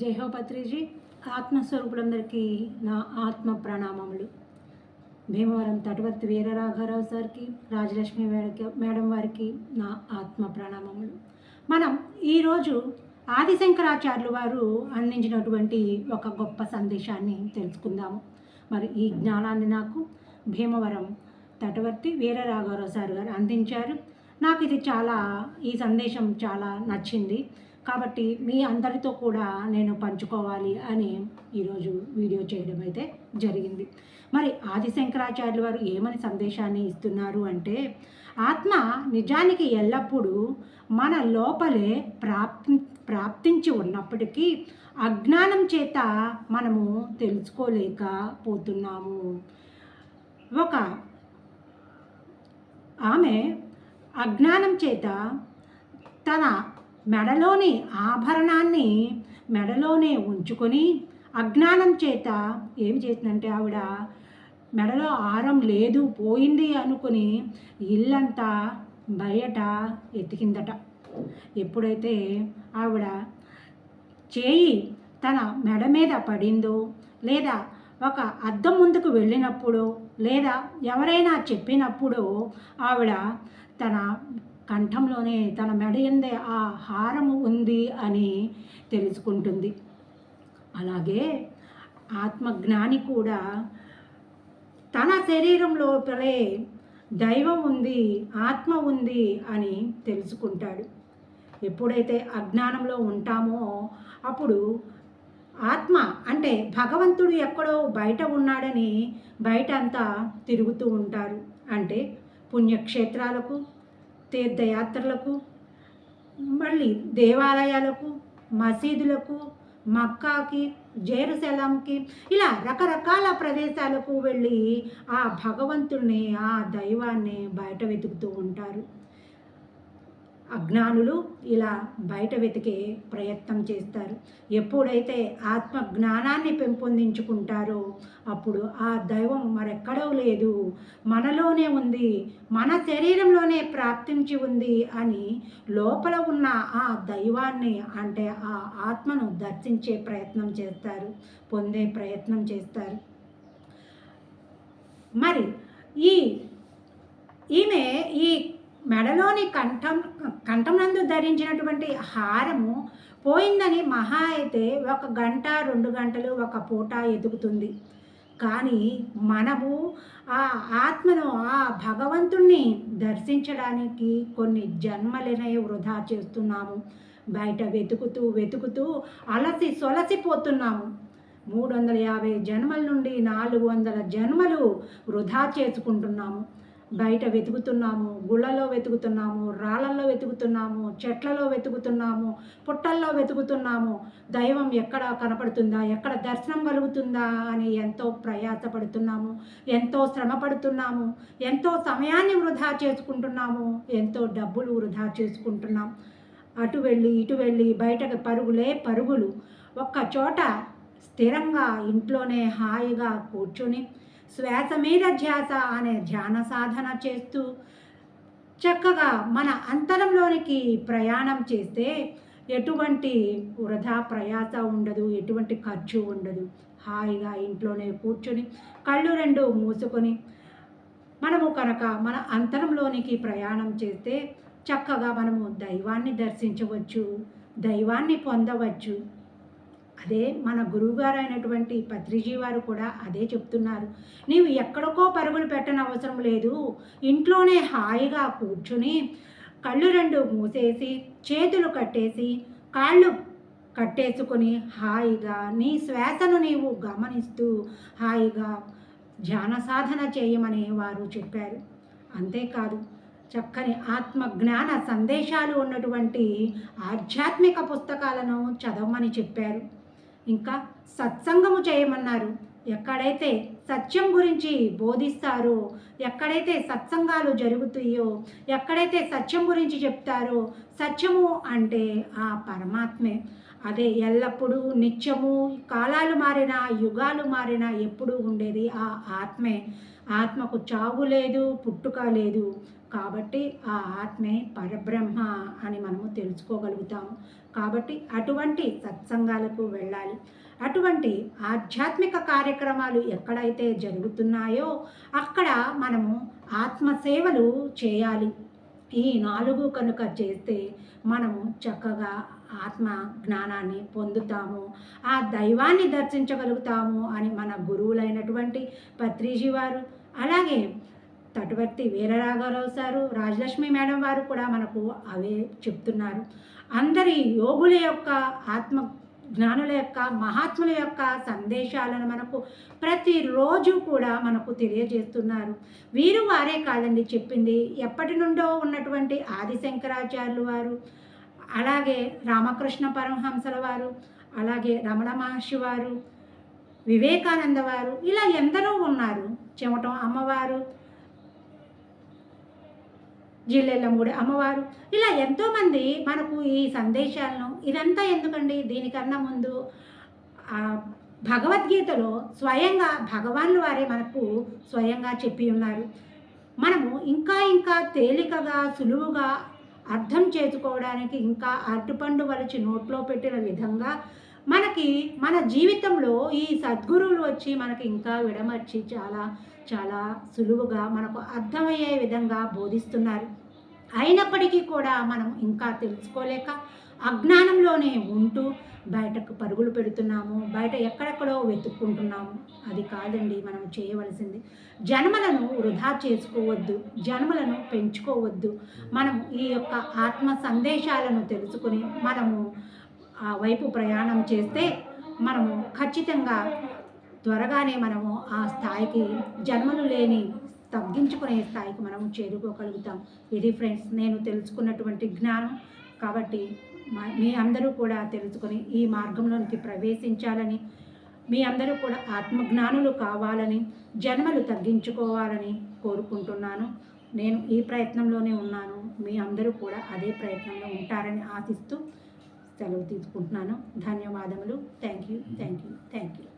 జయహోపత్రిజీ ఆత్మస్వరూపులందరికీ నా ఆత్మ ప్రణామములు. భీమవరం తటవర్తి వీరరాఘవరావు సార్కి రాజలక్ష్మి మేడం వారికి నా ఆత్మ ప్రణామములు. మనం ఈరోజు ఆదిశంకరాచార్యులు వారు అందించినటువంటి ఒక గొప్ప సందేశాన్ని తెలుసుకుందాము. మరి ఈ జ్ఞానాన్ని నాకు భీమవరం తటవర్తి వీరరాఘవరావు సార్ గారు అందించారు. నాకు ఇది చాలా ఈ సందేశం చాలా నచ్చింది. కాబట్టి మీ అందరితో కూడా నేను పంచుకోవాలి అని ఈరోజు వీడియో చేయడం అయితే జరిగింది. మరి ఆదిశంకరాచార్యులు వారు ఏమని సందేశాన్ని ఇస్తున్నారు అంటే ఆత్మ నిజానికి ఎల్లప్పుడూ మన లోపలే ప్రాప్తి ప్రాప్తించి ఉన్నప్పటికీ అజ్ఞానం చేత మనము తెలుసుకోలేకపోతున్నాము. ఒక ఆమె అజ్ఞానం చేత తన మెడలోని ఆభరణాన్ని మెడలోనే ఉంచుకొని అజ్ఞానం చేత ఏమి చేసిందంటే ఆవిడ మెడలో ఆరం లేదు పోయింది అనుకుని ఇల్లంతా బయట ఎతికిందట. ఎప్పుడైతే ఆవిడ చేయి తన మెడ మీద పడిందో లేదా ఒక అద్దం ముందుకు వెళ్ళినప్పుడు లేదా ఎవరైనా చెప్పినప్పుడు ఆవిడ తన కంఠంలోనే తన మెడ ఎందే ఆ హారము ఉంది అని తెలుసుకుంటుంది. అలాగే ఆత్మజ్ఞాని కూడా తన శరీరం లోపలే దైవం ఉంది ఆత్మ ఉంది అని తెలుసుకుంటాడు. ఎప్పుడైతే అజ్ఞానంలో ఉంటామో అప్పుడు ఆత్మ అంటే భగవంతుడు ఎక్కడో బయట ఉన్నాడని బయట అంతా తిరుగుతూ ఉంటారు. అంటే పుణ్యక్షేత్రాలకు తీర్థయాత్రలకు మళ్ళీ దేవాలయాలకు మసీదులకు మక్కాకి జెరూసలంకి ఇలా రకరకాల ప్రదేశాలకు వెళ్ళి ఆ భగవంతుడిని ఆ దైవాన్ని బయట వెతుకుతూ ఉంటారు. అజ్ఞానులు ఇలా బయట వెతికే ప్రయత్నం చేస్తారు. ఎప్పుడైతే ఆత్మ జ్ఞానాన్ని పెంపొందించుకుంటారో అప్పుడు ఆ దైవం మరెక్కడో లేదు. మనలోనే ఉంది. మన శరీరంలోనే ప్రాప్తించి ఉంది అని లోపల ఉన్న ఆ దైవాన్ని అంటే ఆ ఆత్మను దర్శించే ప్రయత్నం చేస్తారు పొందే ప్రయత్నం చేస్తారు. మరి ఈ ఈమె ఈ మెడలోని కంఠం కంఠం నందు ధరించినటువంటి హారము పోయిందని మహా అయితే ఒక గంట రెండు గంటలు ఒక పూట ఎదుగుతుంది. కానీ మనము ఆ ఆత్మను ఆ భగవంతుణ్ణి దర్శించడానికి కొన్ని జన్మలనే వృధా చేస్తున్నాము. బయట వెతుకుతూ వెతుకుతూ అలసి సొలసిపోతున్నాము మూడు వందల యాభై జన్మల నుండి నాలుగు వందల జన్మలు వృధా చేసుకుంటున్నాము. బయట వెతుకుతున్నాము గుళ్ళలో వెతుకుతున్నాము రాళ్ళల్లో వెతుకుతున్నాము చెట్లలో వెతుకుతున్నాము పుట్టల్లో వెతుకుతున్నాము. దైవం ఎక్కడ కనపడుతుందా? ఎక్కడ దర్శనం కలుగుతుందా? అని ఎంతో ప్రయాసపడుతున్నాము ఎంతో శ్రమ పడుతున్నాము ఎంతో సమయాన్ని వృధా చేసుకుంటున్నాము ఎంతో డబ్బులు వృధా చేసుకుంటున్నాం. అటు వెళ్ళి ఇటు వెళ్ళి బయటకు పరుగులే పరుగులు. ఒక్క చోట స్థిరంగా ఇంట్లోనే హాయిగా కూర్చొని శ్వాస మీద ధ్యాస అనే ధ్యాన సాధన చేస్తూ చక్కగా మన అంతరంలోనికి ప్రయాణం చేస్తే ఎటువంటి వృధా ప్రయాస ఉండదు ఎటువంటి ఖర్చు ఉండదు. హాయిగా ఇంట్లోనే కూర్చొని కళ్ళు రెండు మూసుకొని మనము కనుక మన అంతరంలోనికి ప్రయాణం చేస్తే చక్కగా మనము దైవాన్ని దర్శించవచ్చు దైవాన్ని పొందవచ్చు. అదే మన గురువుగారు అయినటువంటి పత్రిజీ వారు కూడా అదే చెప్తున్నారు. నీవు ఎక్కడికో పరుగులు పెట్టని అవసరం లేదు. ఇంట్లోనే హాయిగా కూర్చుని కళ్ళు రెండు మూసేసి చేతులు కట్టేసి కాళ్ళు కట్టేసుకొని హాయిగా నీ శ్వాసను నీవు గమనిస్తూ హాయిగా ధ్యాన సాధన చేయమని వారు చెప్పారు. అంతేకాదు చక్కని ఆత్మ జ్ఞాన సందేశాలు ఉన్నటువంటి ఆధ్యాత్మిక పుస్తకాలను చదవమని చెప్పారు. ఇంకా సత్సంగము చేయమన్నారు. ఎక్కడైతే సత్యం గురించి బోధిస్తారో ఎక్కడైతే సత్సంగాలు జరుగుతాయో ఎక్కడైతే సత్యం గురించి చెప్తారో సత్యము అంటే ఆ పరమాత్మే. అదే ఎల్లప్పుడూ నిత్యము కాలాలు మారినా యుగాలు మారినా ఎప్పుడూ ఉండేది ఆ ఆత్మే. ఆత్మకు చావు లేదు పుట్టుక లేదు. కాబట్టి ఆ ఆత్మే పరబ్రహ్మ అని మనము తెలుసుకోగలుగుతాము కాబట్టి అటువంటి సత్సంగాలకు వెళ్ళాలి. అటువంటి ఆధ్యాత్మిక కార్యక్రమాలు ఎక్కడైతే జరుగుతున్నాయో అక్కడ మనము ఆత్మసేవలు చేయాలి. ఈ నాలుగు కనుక చేస్తే మనము చక్కగా ఆత్మ జ్ఞానాన్ని పొందుతాము. ఆ దైవాన్ని దర్శించగలుగుతాము అని మన గురువులైనటువంటి పత్రిజీ వారు అలాగే తటువర్తి వీరరాఘవరావు సారు రాజలక్ష్మి మేడం వారు కూడా మనకు అవే చెప్తున్నారు. అందరి యోగుల యొక్క ఆత్మ జ్ఞానుల యొక్క మహాత్ముల యొక్క సందేశాలను మనకు ప్రతిరోజు కూడా మనకు తెలియజేస్తున్నారు. వీరు వారే కాదండి చెప్పింది. ఎప్పటి నుండో ఉన్నటువంటి ఆదిశంకరాచార్యులు వారు అలాగే రామకృష్ణ పరమహంసల వారు అలాగే రమణ మహర్షి వారు వివేకానంద వారు ఇలా ఎందరో ఉన్నారు. చెమటం అమ్మవారు జిల్లెల్లమ్మగుడి అమ్మవారు ఇలా ఎంతోమంది మనకు ఈ సందేశాలను ఇదంతా ఎందుకండి? దీనికన్నా ముందు భగవద్గీతలో స్వయంగా భగవాన్లు వారే మనకు స్వయంగా చెప్పి ఉన్నారు. మనము ఇంకా ఇంకా తేలికగా సులువుగా అర్థం చేసుకోవడానికి ఇంకా అరటిపండు వలిచి నోట్లో పెట్టిన విధంగా మనకి మన జీవితంలో ఈ సద్గురువులు వచ్చి మనకి ఇంకా విడమర్చి చాలా చాలా సులువుగా మనకు అర్థమయ్యే విధంగా బోధిస్తున్నారు. అయినప్పటికీ కూడా మనం ఇంకా తెలుసుకోలేక అజ్ఞానంలోనే ఉంటూ బయటకు పరుగులు పెడుతున్నాము బయట ఎక్కడెక్కడో వెతుక్కుంటున్నాము. అది కాదండి మనం చేయవలసింది. జన్మలను వృధా చేసుకోవద్దు జన్మలను పెంచుకోవద్దు. మనం ఈ యొక్క ఆత్మ సందేశాలను తెలుసుకుని మనము ఆ వైపు ప్రయాణం చేస్తే మనము ఖచ్చితంగా త్వరగానే మనము ఆ స్థాయికి జన్మలు లేని తగ్గించుకునే స్థాయికి మనం చేరుకోగలుగుతాం. ఇది ఫ్రెండ్స్ నేను తెలుసుకున్నటువంటి జ్ఞానం. కాబట్టి మా- మీ అందరూ కూడా తెలుసుకొని ఈ మార్గంలోనికి ప్రవేశించాలని మీ అందరూ కూడా ఆత్మజ్ఞానులు కావాలని జన్మలు తగ్గించుకోవాలని కోరుకుంటున్నాను. నేను ఈ ప్రయత్నంలోనే ఉన్నాను. మీ అందరూ కూడా అదే ప్రయత్నంలో ఉంటారని ఆశిస్తూ సెలవు తీసుకుంటున్నాను. ధన్యవాదములు. Thank you thank you thank you.